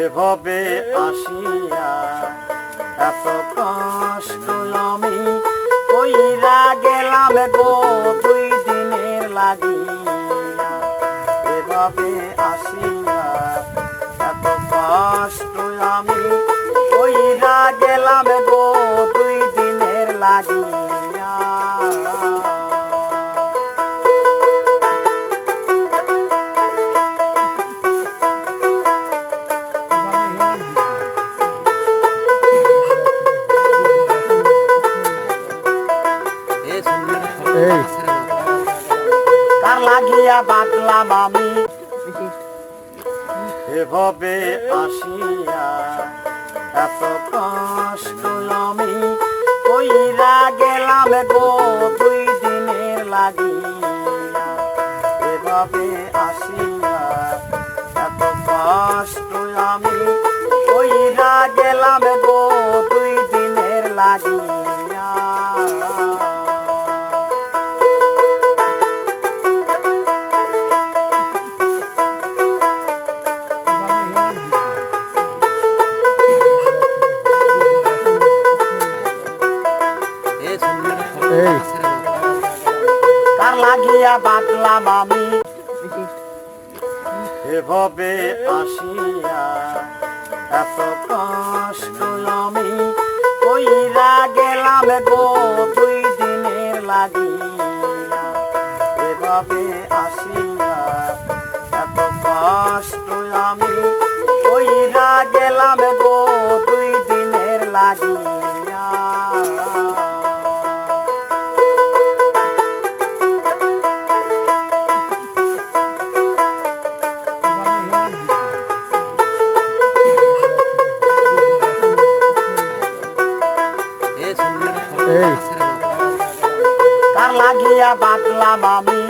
এভাবে আসিয়া এত কষ্ট আমি কইরা গেলাম গো দুই দিনের লাগিয়া। এভাবে লাগিয়া বাঁধলাম আমি। এভাবে আসিয়া এত কষ্ট আমি কইরা গেলাম গো, দুই দিনের লাগিয়া। এভাবে আসিয়া এত কষ্ট আমি কইরা গেলাম গো, দুই দিনের লাগিয়া লাগিয়া বাঁধলাম আমি এভাবে আসিয়া এত কষ্ট আমি কইরা গেলাম গো দুই দিনের লাগিয়া এভাবে আসিয়া এত কষ্ট আমি কইরা গেলাম লাগিয়া বাঁধলাম আমি।